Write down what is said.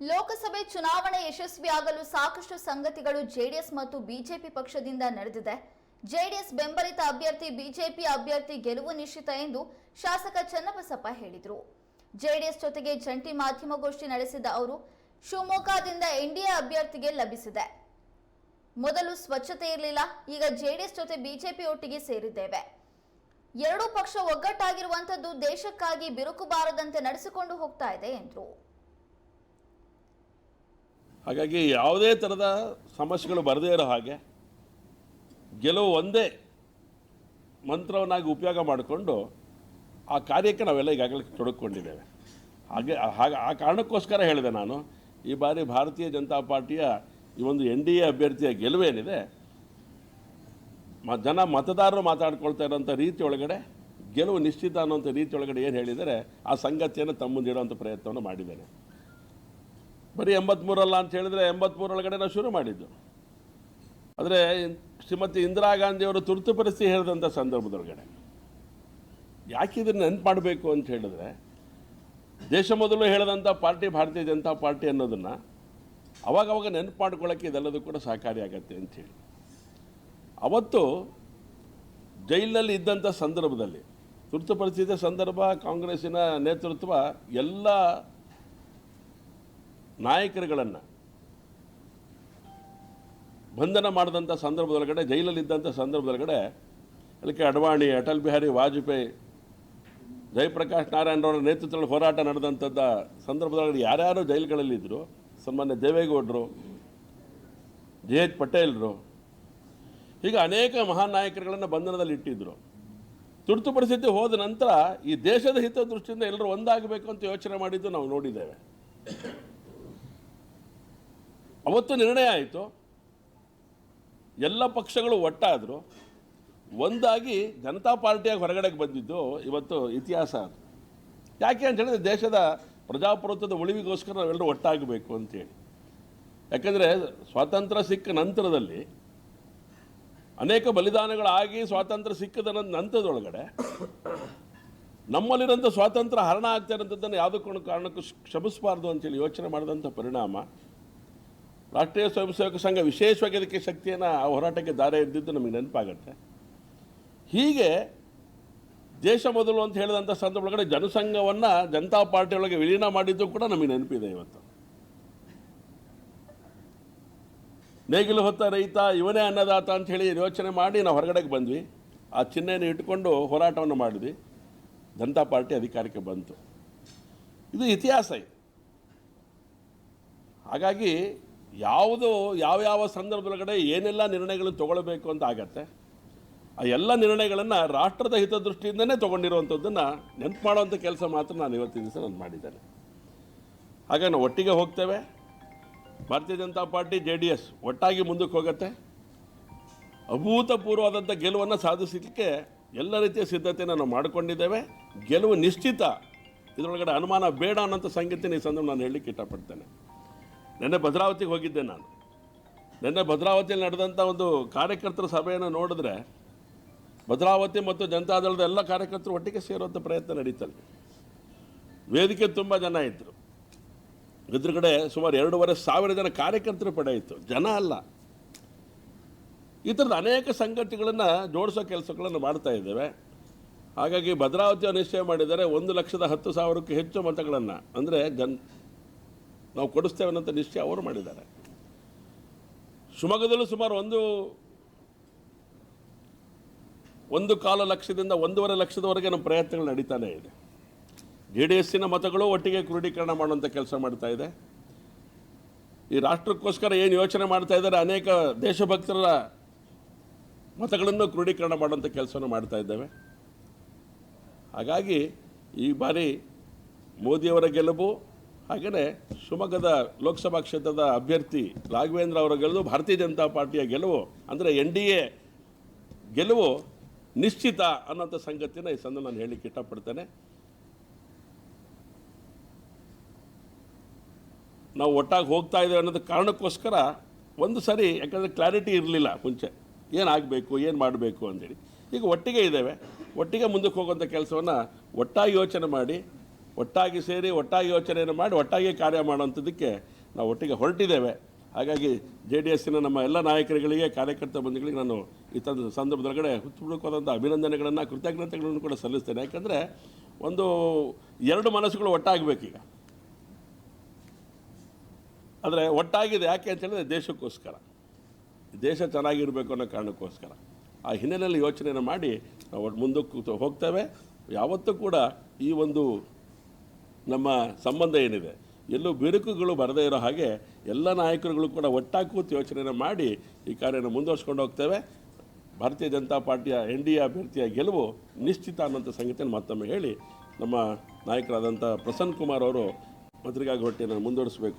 ಲೋಕಸಭೆ ಚುನಾವಣೆ ಯಶಸ್ವಿಯಾಗಲು ಸಾಕಷ್ಟು ಸಂಗತಿಗಳು ಜೆಡಿಎಸ್ ಮತ್ತು ಬಿಜೆಪಿ ಪಕ್ಷದಿಂದ ನಡೆದಿದೆ. ಜೆಡಿಎಸ್ ಬೆಂಬಲಿತ ಅಭ್ಯರ್ಥಿ, ಬಿಜೆಪಿ ಅಭ್ಯರ್ಥಿ ಗೆಲುವು ನಿಶ್ಚಿತ ಎಂದು ಶಾಸಕ ಚನ್ನಬಸಪ್ಪ ಹೇಳಿದರು. ಜೆಡಿಎಸ್ ಜೊತೆಗೆ ಜಂಟಿ ಮಾಧ್ಯಮಗೋಷ್ಠಿ ನಡೆಸಿದ ಅವರು, ಶಿವಮೊಗ್ಗದಿಂದ ಎನ್ಡಿಎ ಅಭ್ಯರ್ಥಿಗೆ ಲಭಿಸಿದೆ. ಮೊದಲು ಸ್ವಚ್ಛತೆ ಇರಲಿಲ್ಲ, ಈಗ ಜೆಡಿಎಸ್ ಜೊತೆ ಬಿಜೆಪಿ ಒಟ್ಟಿಗೆ ಸೇರಿದ್ದೇವೆ. ಎರಡೂ ಪಕ್ಷ ಒಗ್ಗಟ್ಟಾಗಿರುವಂತದ್ದು ದೇಶಕ್ಕಾಗಿ ಬಿರುಕು ಬಾರದಂತೆ ನಡೆಸಿಕೊಂಡು ಹೋಗ್ತಾ ಇದೆ ಎಂದರು. ಹಾಗಾಗಿ ಯಾವುದೇ ಥರದ ಸಮಸ್ಯೆಗಳು ಬರದೇ ಇರೋ ಹಾಗೆ ಗೆಲುವು ಒಂದೇ ಮಂತ್ರವನ್ನಾಗಿ ಉಪಯೋಗ ಮಾಡಿಕೊಂಡು ಆ ಕಾರ್ಯಕ್ಕೆ ನಾವೆಲ್ಲ ಈಗಾಗಲೇ ತೊಡಕೊಂಡಿದ್ದೇವೆ ಹಾಗೆ ಹಾಗೆ ಆ ಕಾರಣಕ್ಕೋಸ್ಕರ ಹೇಳಿದೆ ನಾನು, ಈ ಬಾರಿ ಭಾರತೀಯ ಜನತಾ ಪಾರ್ಟಿಯ ಈ ಒಂದು ಎನ್ ಡಿ ಎ ಅಭ್ಯರ್ಥಿಯ ಗೆಲುವೇನಿದೆ ಮ, ಜನ ಮತದಾರರು ಮಾತಾಡ್ಕೊಳ್ತಾ ಇರೋಂಥ ರೀತಿ ಒಳಗಡೆ, ಗೆಲುವು ನಿಶ್ಚಿತ ಅನ್ನೋಂಥ ರೀತಿ ಒಳಗಡೆ ಏನು ಹೇಳಿದರೆ ಆ ಸಂಗತಿಯನ್ನು ತಮ್ಮ ಮುಂದೆ ಪ್ರಯತ್ನವನ್ನು ಮಾಡಿದ್ದೇನೆ ಬರೀ ಎಂಬತ್ಮೂರಲ್ಲ ಅಂತ ಹೇಳಿದ್ರೆ ಎಂಬತ್ಮೂರೊಳಗಡೆ ನಾವು ಶುರು ಮಾಡಿದ್ದು. ಆದರೆ ಶ್ರೀಮತಿ ಇಂದಿರಾ ಗಾಂಧಿಯವರು ತುರ್ತು ಪರಿಸ್ಥಿತಿ ಹೇಳಿದಂಥ ಸಂದರ್ಭದೊಳಗಡೆ. ಯಾಕೆ ಇದನ್ನು ನೆನ್ಪು ಮಾಡಬೇಕು ಅಂತ ಹೇಳಿದ್ರೆ, ದೇಶ ಮೊದಲು ಹೇಳಿದಂಥ ಪಾರ್ಟಿ ಭಾರತೀಯ ಜನತಾ ಪಾರ್ಟಿ ಅನ್ನೋದನ್ನು ಅವಾಗವಾಗ ನೆನಪು ಮಾಡ್ಕೊಳ್ಳೋಕ್ಕೆ ಇದೆಲ್ಲದೂ ಕೂಡ ಸಹಕಾರಿಯಾಗತ್ತೆ ಅಂಥೇಳಿ ಅವತ್ತು ಜೈಲಿನಲ್ಲಿ ಇದ್ದಂಥ ಸಂದರ್ಭದಲ್ಲಿ ತುರ್ತು ಪರಿಸ್ಥಿತಿಯ ಸಂದರ್ಭ ಕಾಂಗ್ರೆಸ್ಸಿನ ನೇತೃತ್ವ ಎಲ್ಲ ನಾಯಕರುಗಳನ್ನು ಬಂಧನ ಮಾಡಿದಂಥ ಸಂದರ್ಭದೊಳಗಡೆ ಜೈಲಲ್ಲಿದ್ದಂಥ ಸಂದರ್ಭದೊಳಗಡೆ ಕೆ ಅಡ್ವಾಣಿ, ಅಟಲ್ ಬಿಹಾರಿ ವಾಜಪೇಯಿ, ಜಯಪ್ರಕಾಶ್ ನಾರಾಯಣರವರ ನೇತೃತ್ವದಲ್ಲಿ ಹೋರಾಟ ನಡೆದಂಥದ್ದ ಸಂದರ್ಭದೊಳಗಡೆ ಯಾರ್ಯಾರು ಜೈಲುಗಳಲ್ಲಿದ್ದರು ಸನ್ಮಾನ್ಯ ದೇವೇಗೌಡರು, ಜೆ ಎಚ್ ಪಟೇಲ್ರು, ಹೀಗೆ ಅನೇಕ ಮಹಾನ್ ನಾಯಕರುಗಳನ್ನು ಬಂಧನದಲ್ಲಿ ಇಟ್ಟಿದ್ದರು ತುರ್ತು ಪರಿಸ್ಥಿತಿ ಹೋದ ನಂತರ ಈ ದೇಶದ ಹಿತದೃಷ್ಟಿಯಿಂದ ಎಲ್ಲರೂ ಒಂದಾಗಬೇಕು ಅಂತ ಯೋಚನೆ ಮಾಡಿದ್ದು ನಾವು ನೋಡಿದ್ದೇವೆ. ಅವತ್ತು ನಿರ್ಣಯ ಆಯಿತು. ಎಲ್ಲ ಪಕ್ಷಗಳು ಒಟ್ಟಾದರು. ಒಂದಾಗಿ ಜನತಾ ಪಾರ್ಟಿಯಾಗಿ ಹೊರಗಡೆಗೆ ಬಂದಿದ್ದು ಇವತ್ತು ಇತಿಹಾಸ ಅದು. ಯಾಕೆ ಅಂತ ಹೇಳಿದ್ರೆ ದೇಶದ ಪ್ರಜಾಪ್ರಭುತ್ವದ ಉಳಿವಿಗೋಸ್ಕರ ನಾವೆಲ್ಲರೂ ಒಟ್ಟಾಗಬೇಕು ಅಂತೇಳಿ. ಯಾಕಂದರೆ ಸ್ವಾತಂತ್ರ್ಯ ಸಿಕ್ಕ ನಂತರದಲ್ಲಿ ಅನೇಕ ಬಲಿದಾನಗಳಾಗಿ ಸ್ವಾತಂತ್ರ್ಯ ಸಿಕ್ಕದ ನಂತರದೊಳಗಡೆ ನಮ್ಮಲ್ಲಿರೋಂಥ ಸ್ವಾತಂತ್ರ್ಯ ಹರಣ ಆಗ್ತಾ ಇರೋಂಥದ್ದನ್ನು ಯಾವುದಕ್ಕೂ ಕಾರಣಕ್ಕೂ ಕ್ಷಮಿಸಬಾರ್ದು ಅಂತೇಳಿ ಯೋಚನೆ ಮಾಡಿದಂಥ ಪರಿಣಾಮ ರಾಷ್ಟ್ರೀಯ ಸ್ವಯಂ ಸೇವಕ ಸಂಘ ವಿಶೇಷವಾಗಿ ಅದಕ್ಕೆ ಶಕ್ತಿಯನ್ನು ಆ ಹೋರಾಟಕ್ಕೆ ದಾರೆ ಇದ್ದಿದ್ದು ನಮಗೆ ನೆನಪಾಗತ್ತೆ. ಹೀಗೆ ದೇಶ ಮೊದಲು ಅಂತ ಹೇಳಿದಂಥ ಸಂದರ್ಭದೊಳಗಡೆ ಜನಸಂಘವನ್ನು ಜನತಾ ಪಾರ್ಟಿಯೊಳಗೆ ವಿಲೀನ ಮಾಡಿದ್ದು ಕೂಡ ನಮಗೆ ನೆನಪಿದೆ ಇವತ್ತು. ನೇಗಿಲು ಹೊತ್ತ ರೈತ ಇವನೇ ಅನ್ನದಾತ ಅಂತ ಹೇಳಿ ಯೋಚನೆ ಮಾಡಿ ನಾವು ಹೊರಗಡೆಗೆ ಬಂದ್ವಿ. ಆ ಚಿಹ್ನೆಯನ್ನು ಇಟ್ಟುಕೊಂಡು ಹೋರಾಟವನ್ನು ಮಾಡಿದ್ವಿ. ಜನತಾ ಪಾರ್ಟಿ ಅಧಿಕಾರಕ್ಕೆ ಬಂತು. ಇದು ಇತಿಹಾಸ ಹಾಗಾಗಿ ಯಾವುದು ಯಾವ್ಯಾವ ಸಂದರ್ಭದೊಳಗಡೆ ಏನೆಲ್ಲ ನಿರ್ಣಯಗಳನ್ನು ತಗೊಳ್ಬೇಕು ಅಂತ ಆಗತ್ತೆ, ಆ ಎಲ್ಲ ನಿರ್ಣಯಗಳನ್ನು ರಾಷ್ಟ್ರದ ಹಿತದೃಷ್ಟಿಯಿಂದನೇ ತೊಗೊಂಡಿರುವಂಥದ್ದನ್ನು ನೆನಪು ಮಾಡುವಂಥ ಕೆಲಸ ಮಾತ್ರ ನಾನು ಇವತ್ತಿನ ದಿವಸ ನಾನು ಮಾಡಿದ್ದೇನೆ. ಹಾಗಾಗಿ ನಾವು ಒಟ್ಟಿಗೆ ಹೋಗ್ತೇವೆ. Bharatiya Janata Party, J D S ಒಟ್ಟಾಗಿ ಮುಂದಕ್ಕೆ ಹೋಗುತ್ತೆ. ಅಭೂತಪೂರ್ವವಾದಂಥ ಗೆಲುವನ್ನು ಸಾಧಿಸಲಿಕ್ಕೆ ಎಲ್ಲ ರೀತಿಯ ಸಿದ್ಧತೆಯನ್ನು ನಾವು ಮಾಡಿಕೊಂಡಿದ್ದೇವೆ. ಗೆಲುವು ನಿಶ್ಚಿತ. ಇದರೊಳಗಡೆ ಅನುಮಾನ ಬೇಡ ಅನ್ನೋಂಥ ಸಂಗತಿನ ಈ ಸಂದರ್ಭ ನಾನು ಹೇಳಲಿಕ್ಕೆ ಇಷ್ಟಪಡ್ತೇನೆ. ನಿನ್ನೆ ಭದ್ರಾವತಿಗೆ ಹೋಗಿದ್ದೆ ನಾನು. ನಿನ್ನೆ ಭದ್ರಾವತಿಯಲ್ಲಿ ನಡೆದಂಥ ಒಂದು ಕಾರ್ಯಕರ್ತರ ಸಭೆಯನ್ನು ನೋಡಿದ್ರೆ ಭದ್ರಾವತಿ ಮತ್ತು ಜನತಾದಳದ ಎಲ್ಲ ಕಾರ್ಯಕರ್ತರು ಒಟ್ಟಿಗೆ ಸೇರುವಂಥ ಪ್ರಯತ್ನ ನಡೀತಲ್ಲಿ ವೇದಿಕೆ ತುಂಬ ಜನ ಇದ್ದರು ಎದುರುಗಡೆ ಸುಮಾರು ಎರಡೂವರೆ ಸಾವಿರ ಜನ ಕಾರ್ಯಕರ್ತರು ಪಡೆ ಇತ್ತು. ಜನ ಅಲ್ಲ. ಈ ಥರದ ಅನೇಕ ಸಂಘಟನೆಗಳನ್ನು ಜೋಡಿಸೋ ಕೆಲಸಗಳನ್ನು ಮಾಡ್ತಾ ಇದ್ದೇವೆ. ಹಾಗಾಗಿ ಭದ್ರಾವತಿಯ ನಿಶ್ಚಯ ಮಾಡಿದರೆ ಒಂದು ಲಕ್ಷದ ಹತ್ತು ಸಾವಿರಕ್ಕೂ ಹೆಚ್ಚು ಮತಗಳನ್ನು. ಅಂದರೆ ಜನ್ ನಾವು ಕೊಡಿಸ್ತೇವೆ ಅನ್ನೋಂಥ ನಿಶ್ಚಯ ಅವರು ಮಾಡಿದ್ದಾರೆ. ಶಿವಮೊಗ್ಗದಲ್ಲೂ ಸುಮಾರು ಒಂದು ಒಂದು ಕಾಲ ಲಕ್ಷದಿಂದ ಒಂದೂವರೆ ಲಕ್ಷದವರೆಗೆ ನಮ್ಮ ಪ್ರಯತ್ನಗಳು ನಡೀತಾನೆ ಇದೆ. ಜೆ ಡಿ ಎಸ್ಸಿನ ಮತಗಳು ಒಟ್ಟಿಗೆ ಕ್ರೋಢೀಕರಣ ಮಾಡುವಂಥ ಕೆಲಸ ಮಾಡ್ತಾ ಇದೆ. ಈ ರಾಷ್ಟ್ರಕ್ಕೋಸ್ಕರ ಏನು ಯೋಚನೆ ಮಾಡ್ತಾ ಇದ್ದಾರೆ, ಅನೇಕ ದೇಶಭಕ್ತರ ಮತಗಳನ್ನು ಕ್ರೋಢೀಕರಣ ಮಾಡುವಂಥ ಕೆಲಸವನ್ನು ಮಾಡ್ತಾ ಇದ್ದೇವೆ. ಹಾಗಾಗಿ ಈ ಬಾರಿ ಮೋದಿಯವರ ಗೆಲುವು ಹಾಗೆಯೇ ಶಿವಮೊಗ್ಗದ ಲೋಕಸಭಾ ಕ್ಷೇತ್ರದ ಅಭ್ಯರ್ಥಿ ರಾಘವೇಂದ್ರ ಅವರ ಗೆಲುವು ಭಾರತೀಯ ಜನತಾ ಪಾರ್ಟಿಯ ಗೆಲುವು, ಅಂದರೆ ಎನ್ ಡಿ ಎ ಗೆಲುವು ನಿಶ್ಚಿತ ಅನ್ನೋಂಥ ಸಂಗತಿನ ಈ ಸಂದರ್ಭ ನಾನು ಹೇಳಲಿಕ್ಕೆ ಇಷ್ಟಪಡ್ತೇನೆ. ನಾವು ಒಟ್ಟಾಗಿ ಹೋಗ್ತಾ ಇದ್ದೇವೆ ಅನ್ನೋದು ಕಾರಣಕ್ಕೋಸ್ಕರ ಒಂದು ಸರಿ, ಯಾಕಂದರೆ ಕ್ಲಾರಿಟಿ ಇರಲಿಲ್ಲ ಮುಂಚೆ. ಏನಾಗಬೇಕು, ಏನು ಮಾಡಬೇಕು ಅಂತೇಳಿ ಈಗ ಒಟ್ಟಿಗೆ ಇದ್ದೇವೆ. ಒಟ್ಟಿಗೆ ಮುಂದಕ್ಕೆ ಹೋಗುವಂಥ ಕೆಲಸವನ್ನು ಒಟ್ಟಾಗಿ ಯೋಚನೆ ಮಾಡಿ ಒಟ್ಟಾಗಿ ಸೇರಿ, ಒಟ್ಟಾಗಿ ಯೋಚನೆಯನ್ನು ಮಾಡಿ, ಒಟ್ಟಾಗಿ ಕಾರ್ಯ ಮಾಡುವಂಥದ್ದಕ್ಕೆ ನಾವು ಒಟ್ಟಿಗೆ ಹೊರಟಿದ್ದೇವೆ. ಹಾಗಾಗಿ ಜೆ ಡಿ ಎಸ್ಸಿನ ನಮ್ಮ ಎಲ್ಲ ನಾಯಕರುಗಳಿಗೆ, ಕಾರ್ಯಕರ್ತ ಬಂಧುಗಳಿಗೆ ನಾನು ಈ ತಂದ ಸಂದರ್ಭದೊಳಗಡೆ ಹುಚ್ಚುಬಿಡುಕೋದಂಥ ಅಭಿನಂದನೆಗಳನ್ನು, ಕೃತಜ್ಞತೆಗಳನ್ನು ಕೂಡ ಸಲ್ಲಿಸ್ತೇನೆ. ಯಾಕಂದರೆ ಒಂದು ಎರಡು ಮನಸ್ಸುಗಳು ಒಟ್ಟಾಗಬೇಕೀಗ. ಆದರೆ ಒಟ್ಟಾಗಿದೆ ಯಾಕೆ ಅಂತ ಹೇಳಿದ್ರೆ ದೇಶಕ್ಕೋಸ್ಕರ. ದೇಶ ಚೆನ್ನಾಗಿರಬೇಕು ಅನ್ನೋ ಕಾರಣಕ್ಕೋಸ್ಕರ. ಆ ಹಿನ್ನೆಲೆಯಲ್ಲಿ ಯೋಚನೆಯನ್ನು ಮಾಡಿ ನಾವು ಮುಂದಕ್ಕೆ ಹೋಗ್ತೇವೆ. ಯಾವತ್ತೂ ಕೂಡ ಈ ಒಂದು ನಮ್ಮ ಸಂಬಂಧ ಏನಿದೆ? ಎಲ್ಲೂ ಬಿರುಕುಗಳು ಬರದೇ ಇರೋ ಹಾಗೆ ಎಲ್ಲ ನಾಯಕರುಗಳು ಕೂಡ ಒಟ್ಟಾಗಿ ಕೂತು ಯೋಚನೆಯನ್ನು ಮಾಡಿ ಈ ಕಾರ್ಯನ ಮುಂದುವರ್ಸ್ಕೊಂಡು ಹೋಗ್ತೇವೆ. ಭಾರತೀಯ ಜನತಾ ಪಾರ್ಟಿಯ ಎನ್ ಡಿ ಎ ಅಭ್ಯರ್ಥಿಯ ಗೆಲುವು ನಿಶ್ಚಿತ ಅನ್ನೋಂಥ ಸಂಗತಿಯನ್ನು ಮತ್ತೊಮ್ಮೆ ಹೇಳಿ ನಮ್ಮ ನಾಯಕರಾದಂಥ ಪ್ರಸನ್ನ ಕುಮಾರ್ ಅವರು ಪತ್ರಿಕಾಗೋಷ್ಠಿಯನ್ನು ಮುಂದುವರಿಸಬೇಕು.